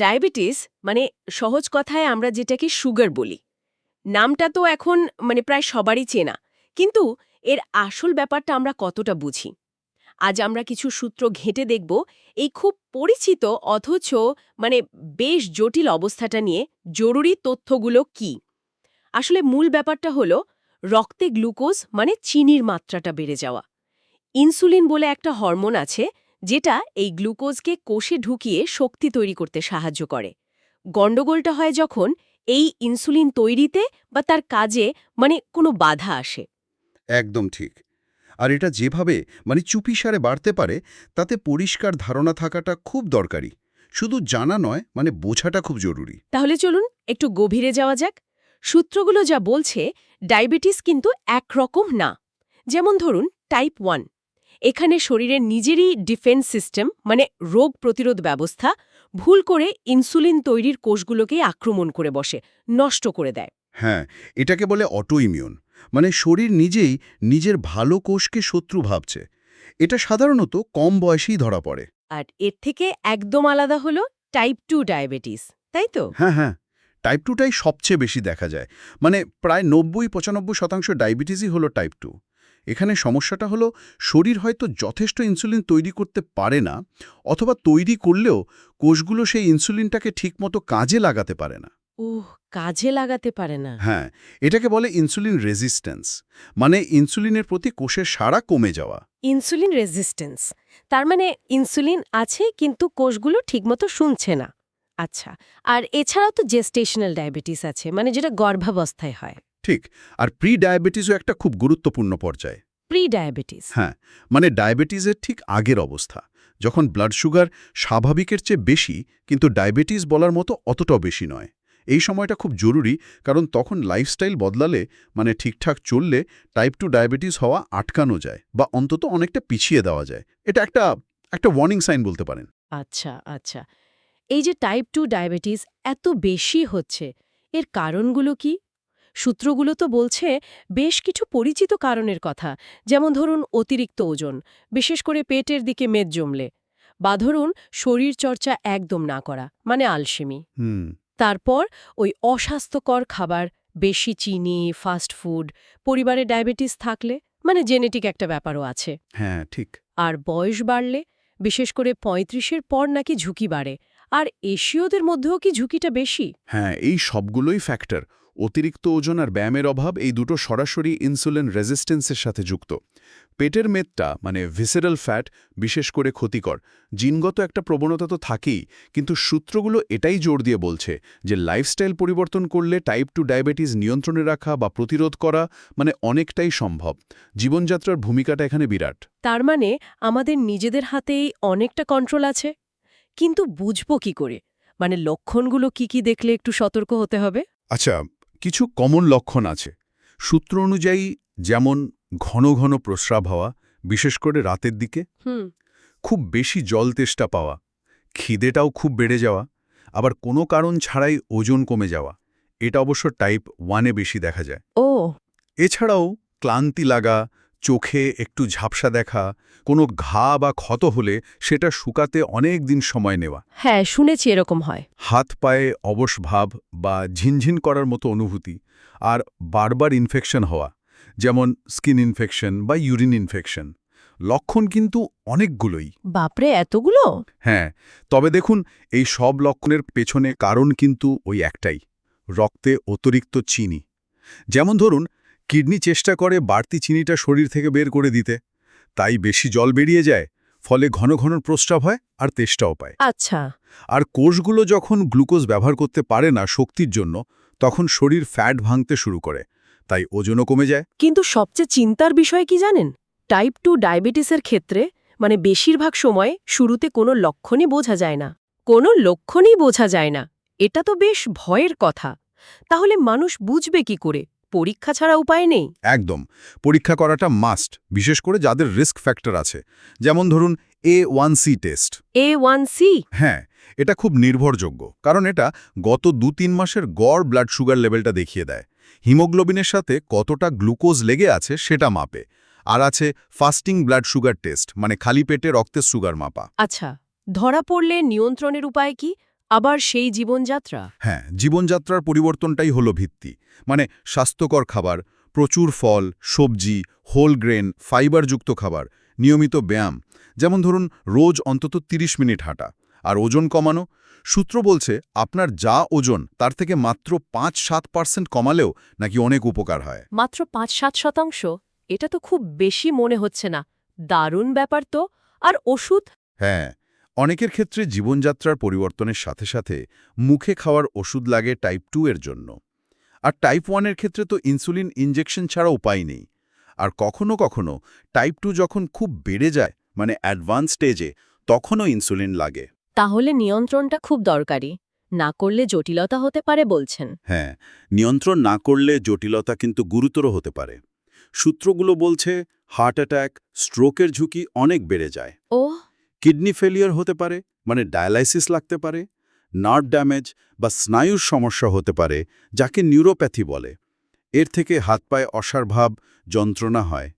Diabetes মানে সহজ কথায় আমরা যেটাকে সুগার বলি। নামটা তো এখন মানে প্রায় সবারই চেনা। কিন্তু এর আসল ব্যাপারটা আমরা কতটা বুঝি? আজ আমরা কিছু সূত্র ঘেঁটে দেখব এই খুব পরিচিত অথচ মানে বেশ জটিল অবস্থাটা নিয়ে জরুরি তথ্যগুলো কি? আসলে মূল ব্যাপারটা হলো, রক্তে গ্লুকোজ মানে চিনির মাত্রাটা বেড়ে যাওয়া। ইনসুলিন বলে একটা হরমোন আছে যেটা এই গ্লুকোজকে কোষে ঢুকিয়ে শক্তি তৈরি করতে সাহায্য করে। গণ্ডগোলটা হয় যখন এই ইনসুলিন তৈরিতে বা তার কাজে মানে কোনো বাধা আসে। একদম ঠিক। আর এটা যেভাবে মানে চুপিসারে বাড়তে পারে তাতে পরিষ্কার ধারণা থাকাটা খুব দরকারি। শুধু জানা নয় মানে বোঝাটা খুব জরুরি। তাহলে চলুন একটু গভীরে যাওয়া যাক। সূত্রগুলো যা বলছে ডায়াবেটিস কিন্তু একরকম না। যেমন ধরুন টাইপ ওয়ান এখানে শরীরের নিজেরই ডিফেন্স সিস্টেম মানে রোগ প্রতিরোধ ব্যবস্থা ভুল করে ইনসুলিন তৈরির কোষগুলোকেই আক্রমণ করে বসে নষ্ট করে দেয়। হ্যাঁ এটাকে বলে অটো ইমিউন মানে শরীর নিজেই নিজের ভালো কোষকে শত্রু ভাবছে। এটা সাধারণত কম বয়সেই ধরা পড়ে। আর এর থেকে একদম আলাদা হলো টাইপ টু ডায়াবেটিস তাই তো? হ্যাঁ হ্যাঁ টাইপ টুটাই সবচেয়ে বেশি দেখা যায়। মানে প্রায় নব্বই পঁচানব্বই শতাংশ ডায়াবেটিসই হলো টাইপ টু এখানে সমস্যাটা হলো শরীর হয়তো যথেষ্ট ইনসুলিন তৈরি করতে পারে না অথবা তৈরি করলেও কোষগুলো সেই ইনসুলিনটাকে ঠিকমতো কাজে লাগাতে পারে না। উহ কাজে লাগাতে পারে না। হ্যাঁ এটাকে বলে ইনসুলিন রেজিস্ট্যান্স মানে ইনসুলিনের প্রতি কোষের সাড়া কমে যাওয়া। ইনসুলিন রেজিস্ট্যান্স তার মানে ইনসুলিন আছে কিন্তু কোষগুলো ঠিকমতো শুনছে না। আচ্ছা আর এছাড়াও তো জেস্টেশনাল ডায়াবেটিস আছে মানে যেটা গর্ভাবস্থায় হয়। ঠিক আর প্রি ডায়াবেটিসও একটা খুব গুরুত্বপূর্ণ পর্যায়। প্রি ডায়াবেটিস হ্যাঁ মানে ডায়াবেটিসের ঠিক আগের অবস্থা। যখন ব্লাড সুগার স্বাভাবিকের চেয়ে বেশি কিন্তু ডায়াবেটিস বলার মতো অতটাও বেশি নয়। এই সময়টা খুব জরুরি কারণ তখন লাইফস্টাইল বদলালে মানে ঠিকঠাক চললে টাইপ টু ডায়াবেটিস হওয়া আটকানো যায় বা অন্তত অনেকটা পিছিয়ে দেওয়া যায়। এটা একটা একটা ওয়ার্নিং সাইন বলতে পারেন। আচ্ছা আচ্ছা। এই যে টাইপ টু ডায়াবেটিস এত বেশি হচ্ছে এর কারণগুলো কি? সূত্রগুলো তো বলছে বেশ কিছু পরিচিত কারণের কথা যেমন ধরুন অতিরিক্ত ওজন বিশেষ করে পেটের দিকে মেদ জমলে বা ধরুন শরীরচর্চা একদম না করা মানে আলসেমি। হুম। তারপর ওই অস্বাস্থ্যকর খাবার বেশি চিনি ফাস্ট ফুড পরিবারে ডায়াবেটিস থাকলে মানে জেনেটিক একটা ব্যাপারও আছে। হ্যাঁ ঠিক। আর বয়স বাড়লে বিশেষ করে পঁয়ত্রিশের পর নাকি ঝুঁকি বাড়ে আর এশীয়দের মধ্যেও কি ঝুঁকিটা বেশি? হ্যাঁ এই সবগুলোই ফ্যাক্টর অতিরিক্ত ওজন আর ব্যায়ামের অভাব এই দুটো সরাসরি ইনসুলিন রেজিস্ট্যান্সের সাথে যুক্ত। পেটের মেদটা মানে ভিসেরাল ফ্যাট বিশেষ করে ক্ষতিকর। জিনগত একটা প্রবণতা তো থাকেই কিন্তু সূত্রগুলো এটাই জোর দিয়ে বলছে যে লাইফস্টাইল পরিবর্তন করলে টাইপ টু ডায়াবেটিস নিয়ন্ত্রণে রাখা বা প্রতিরোধ করা মানে অনেকটাই সম্ভব। জীবনযাত্রার ভূমিকাটা এখানে বিরাট। তার মানে আমাদের নিজেদের হাতেই অনেকটা কন্ট্রোল আছে? কিন্তু বুঝব কি করে? মানে লক্ষণগুলো কি কি দেখলে একটু সতর্ক হতে হবে? আচ্ছা কিছু কমন লক্ষণ আছে। সূত্র অনুযায়ী যেমন ঘন ঘন প্রস্রাব হওয়া বিশেষ করে রাতের দিকে খুব বেশি জল তেষ্টা পাওয়া খিদেটাও খুব বেড়ে যাওয়া আবার কোনো কারণ ছাড়াই ওজন কমে যাওয়া এটা অবশ্য টাইপ ওয়ানে বেশি দেখা যায়। ও। এছাড়াও ক্লান্তি লাগা চোখে একটু ঝাপসা দেখা কোনো ঘা বা ক্ষত হলে সেটা শুকাতে অনেক দিন সময় নেওয়া। হ্যাঁ শুনেছি এরকম হয়। হাত পায়ে অবশ ভাব বা ঝিনঝিন করার মতো অনুভূতি আর বারবার ইনফেকশন হওয়া যেমন স্কিন ইনফেকশন বা ইউরিন ইনফেকশন লক্ষণ কিন্তু অনেকগুলোই। বাপরে এতগুলো? হ্যাঁ তবে দেখুন এই সব লক্ষণের পেছনে কারণ কিন্তু ওই একটাই রক্তে অতিরিক্ত চিনি। যেমন ধরুন কিডনি চেষ্টা করে বাড়তি চিনিটা শরীর থেকে বের করে দিতে। তাই বেশি জল বেরিয়ে যায় ফলে ঘন ঘন প্রস্রাব হয় আর তেষ্টাও পায়। আচ্ছা। আর কোষগুলো যখন গ্লুকোজ ব্যবহার করতে পারে না শক্তির জন্য তখন শরীর ফ্যাট ভাঙতে শুরু করে তাই ওজনও কমে যায়। কিন্তু সবচেয়ে চিন্তার বিষয় কি জানেন? টাইপ টু ডায়াবেটিসের ক্ষেত্রে মানে বেশিরভাগ সময় শুরুতে কোনো লক্ষণই বোঝা যায় না। কোনো লক্ষণই বোঝা যায় না। এটা তো বেশ ভয়ের কথা। তাহলে মানুষ বুঝবে কি করে? পরীক্ষা ছাড়া উপায় নেই? একদম। পরীক্ষা করাটা মাস্ট বিশেষ করে যাদের রিস্ক ফ্যাক্টর আছে। যেমন ধরুন A one C test A one C হ্যাঁ এটা খুব নির্ভরযোগ্য কারণ এটা গত দু তিন মাসের গড় ব্লাড সুগার লেভেলটা দেখিয়ে দেয়। হিমোগ্লোবিনের সাথে কতটা গ্লুকোজ লেগে আছে সেটা মাপে। আর আছে ফাস্টিং ব্লাড সুগার টেস্ট মানে খালি পেটে রক্তের সুগার মাপা। আচ্ছা ধরা পড়লে নিয়ন্ত্রণের উপায় কি? আবার সেই জীবনযাত্রা? হ্যাঁ জীবনযাত্রার পরিবর্তনটাই হলো ভিত্তি। মানে স্বাস্থ্যকর খাবার প্রচুর ফল সবজি হোল গ্রেন ফাইবারযুক্ত খাবার নিয়মিত ব্যায়াম। যেমন ধরুন রোজ অন্তত ৩০ মিনিট হাঁটা। আর ওজন কমানো? সূত্র বলছে আপনার যা ওজন তার থেকে মাত্র পাঁচ সাত পার্সেন্ট কমালেও নাকি অনেক উপকার হয়। মাত্র পাঁচ সাত শতাংশ? এটা তো খুব বেশি মনে হচ্ছে না। দারুণ ব্যাপার তো। আর ওষুধ? হ্যাঁ অনেকের ক্ষেত্রে জীবনযাত্রার পরিবর্তনের সাথে সাথে মুখে খাওয়ার ওষুধ লাগে টাইপ টু এর জন্য। আর টাইপ ওয়ানের ক্ষেত্রে তো ইনসুলিন ইনজেকশন ছাড়া উপায় নেই। আর কখনো কখনো টাইপ টু যখন খুব বেড়ে যায় মানে অ্যাডভান্স স্টেজে তখনও ইনসুলিন লাগে। তাহলে নিয়ন্ত্রণটা খুব দরকারি। না করলে জটিলতা হতে পারে বলছেন। হ্যাঁ নিয়ন্ত্রণ না করলে জটিলতা কিন্তু গুরুতর হতে পারে। সূত্রগুলো বলছে হার্ট অ্যাটাক স্ট্রোকের ঝুঁকি অনেক বেড়ে যায়। ও কিডনি ফেলিয়ার হতে পারে মানে ডায়ালাইসিস লাগতে পারে নার্ভ ড্যামেজ বা স্নায়ুর সমস্যা হতে পারে যাকে নিউরোপ্যাথি বলে। এর থেকে হাত পায়ে অসারভাব যন্ত্রণা হয়।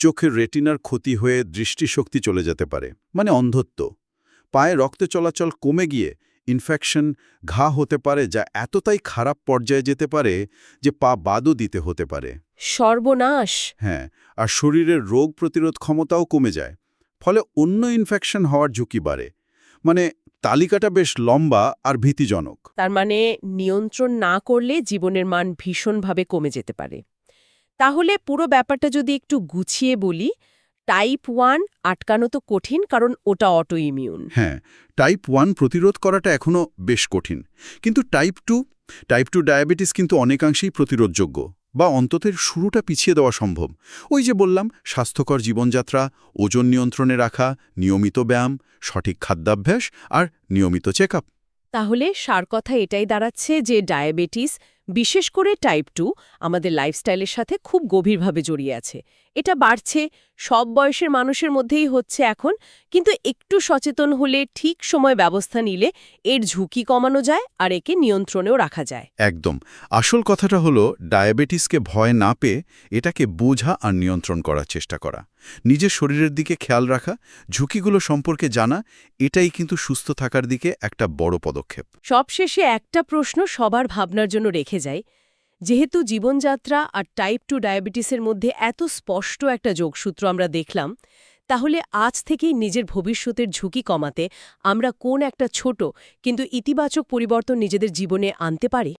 চোখের রেটিনার ক্ষতি হয়ে দৃষ্টিশক্তি চলে যেতে পারে মানে অন্ধত্ব। পায়ে রক্ত চলাচল কমে গিয়ে ইনফেকশন ঘা হতে পারে যা এতটাই খারাপ পর্যায়ে যেতে পারে যে পা বাদও দিতে হতে পারে। সর্বনাশ! হ্যাঁ আর শরীরের রোগ প্রতিরোধ ক্ষমতাও কমে যায়। ফলে অন্য ইনফেকশন হওয়ার ঝুঁকি বাড়ে। মানে তালিকাটা বেশ লম্বা আর ভীতিজনক। তার মানে নিয়ন্ত্রণ না করলে জীবনের মান ভীষণভাবে কমে যেতে পারে। তাহলে পুরো ব্যাপারটা যদি একটু গুছিয়ে বলি টাইপ ওয়ান আটকানো তো কঠিন কারণ ওটা অটো ইমিউন হ্যাঁ টাইপ ওয়ান প্রতিরোধ করাটা এখনও বেশ কঠিন। কিন্তু type two type two diabetes কিন্তু অনেকাংশেই প্রতিরোধযোগ্য। বা অন্ততের শুরুটা পিছিয়ে দেওয়া সম্ভব। ওই যে বললাম, স্বাস্থ্যকর জীবনযাত্রা, ওজন নিয়ন্ত্রণে রাখা, নিয়মিত ব্যায়াম, সঠিক খাদ্যাভ্যাস আর নিয়মিত চেক তাহলে সার কথা এটাই দাঁড়াচ্ছে যে ডায়াবেটিস, বিশেষ করে টাইপ টু, আমাদের লাইফস্টাইলের সাথে খুব গভীরভাবে জড়িয়ে আছে। এটা বাড়ছে সব বয়সের মানুষের মধ্যেই হচ্ছে এখন। কিন্তু একটু সচেতন হলে ঠিক সময় ব্যবস্থা নিলে এর ঝুঁকি কমানো যায় আর একে নিয়ন্ত্রণেও রাখা যায়। একদম। আসল কথাটা হলো ডায়াবেটিসকে ভয় না পেয়ে এটাকে বোঝা আর নিয়ন্ত্রণ করার চেষ্টা করা। নিজের শরীরের দিকে খেয়াল রাখা ঝুঁকিগুলো সম্পর্কে জানা এটাই কিন্তু সুস্থ থাকার দিকে একটা বড় পদক্ষেপ। সবশেষে একটা প্রশ্ন সবার ভাবনার জন্য রেখে যায় যেহেতু জীবনযাত্রা আর টাইপ টু ডায়াবেটিসের মধ্যে এত স্পষ্ট একটা যোগসূত্র আমরা দেখলাম, তাহলে আজ থেকেই নিজের ভবিষ্যতের ঝুঁকি কমাতে আমরা কোন একটা ছোট কিন্তু ইতিবাচক পরিবর্তন নিজেদের জীবনে আনতে পারি?